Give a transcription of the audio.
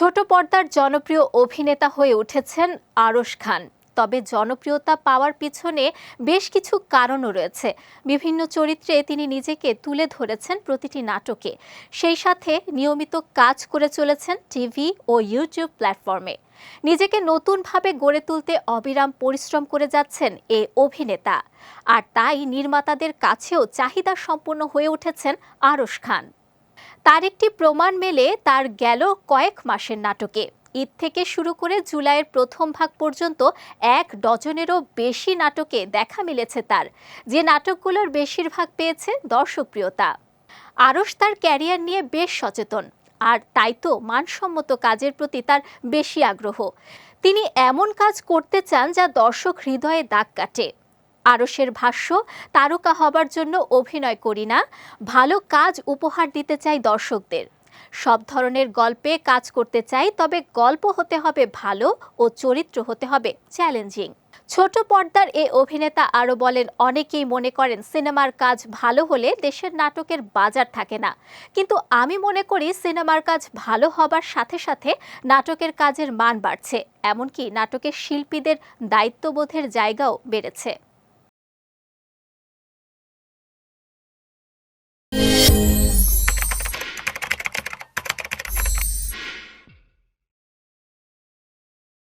ছোট পর্দার জনপ্রিয় অভিনেতা হয়ে উঠেছেন আরশ খান। তবে জনপ্রিয়তা পাওয়ার পিছনে বেশ কিছু কারণও রয়েছে। বিভিন্ন চরিত্রে তিনি নিজেকে তুলে ধরেছেন প্রতিটি নাটকে। সেই সাথে নিয়মিত কাজ করে চলেছেন টিভি ও ইউটিউব প্ল্যাটফর্মে। নিজেকে নতুনভাবে গড়ে তুলতে অবিরাম পরিশ্রম করে যাচ্ছেন এ অভিনেতা। আর তাই নির্মাতাদের কাছেও চাহিদা সম্পন্ন হয়ে উঠেছেন আরশ খান। তার একটি প্রমাণ মেলে তার গেল কয়েক মাসের নাটকে। ঈদ থেকে শুরু করে জুলাইয়ের প্রথম ভাগ পর্যন্ত এক ডজনেরও বেশি নাটকে দেখা মিলেছে তার। যে নাটকগুলোর বেশিরভাগ পেয়েছে দর্শকপ্রিয়তা। আরশ তার ক্যারিয়ার নিয়ে বেশ সচেতন, আর তাই তো মানসম্মত কাজের প্রতি তার বেশি আগ্রহ। তিনি এমন কাজ করতে চান যা দর্শক হৃদয়ে দাগ কাটে। আরসের ভাষ্য, তারকা হবার জন্য অভিনয় করি না, ভালো কাজ উপহার দিতে চাই দর্শকদের। সব ধরনের গল্পে কাজ করতে চাই, তবে গল্প হতে হবে ভালো ও চরিত্র হতে হবে চ্যালেঞ্জিং। ছোট পর্দার এ অভিনেতা আরও বলেন, অনেকেই মনে করেন সিনেমার কাজ ভালো হলে দেশের নাটকের বাজার থাকে না। কিন্তু আমি মনে করি সিনেমার কাজ ভালো হবার সাথে সাথে নাটকের কাজের মান বাড়ছে। এমনকি নাটকের শিল্পীদের দায়িত্ববোধের জায়গাও বেড়েছে।